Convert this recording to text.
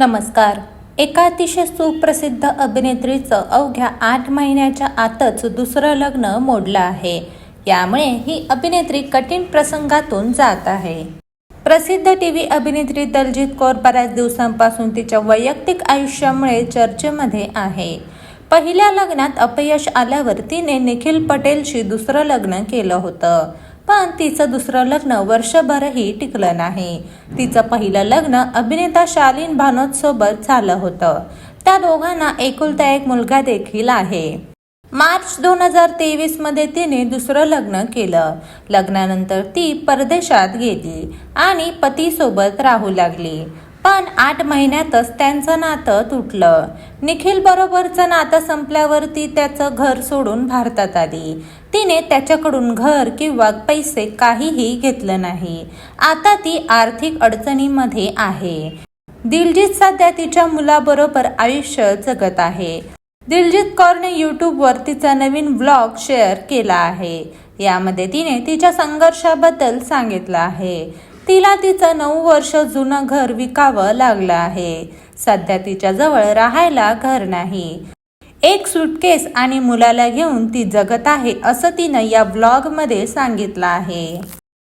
नमस्कार. एका अतिशय सुप्रसिद्ध अभिनेत्रीचं अवघ्या आठ महिन्याच्या आतच दुसरं लग्न मोडलं आहे. यामुळे ही अभिनेत्री कठीण प्रसंगातून जात आहे. प्रसिद्ध टी व्ही अभिनेत्री दलजीत कौर बऱ्याच दिवसांपासून तिच्या वैयक्तिक आयुष्यामुळे चर्चेमध्ये आहे. पहिल्या लग्नात अपयश आल्यावर तिने निखिल पटेलशी दुसरं लग्न केलं होतं. पण तिचं दुसरं लग्न वर्षभरही टिकलं नाही. तिचं पहिलं लग्न अभिनेता शालीन भानोद सोबत झालं होतं. त्या दोघांना एकुलता एक मुलगा देखील आहे. मार्च दोन हजार तेवीसमध्ये तिने दुसरं लग्न केलं. लग्नानंतर ती परदेशात गेली आणि पतीसोबत राहू लागली. पण आठ महिन्यातच त्यांचं नातं तुटलं. निखिल बरोबरचं नातं संपल्यावरती त्याचं घर सोडून भारतात आली. तिने त्याच्याकडून घर किंवा पैसे काहीही घेतलं नाही. आता ती आर्थिक अडचणीमध्ये आहे. दिलजीत सध्या तिच्या मुलाबरोबर आयुष्य जगत आहे. दिलजीत कौरने यूट्यूबवर तिचा नवीन ब्लॉग शेअर केला आहे. यामध्ये तिने तिच्या संघर्षाबद्दल सांगितलं आहे. तिला तिचं नऊ वर्ष जुनं घर विकावं लागलं आहे. सध्या तिच्या जवळ राहायला घर नाही. एक सुटकेस आणि मुलाला घेऊन ती जगत आहे असं तिनं या ब्लॉगमध्ये सांगितलं आहे.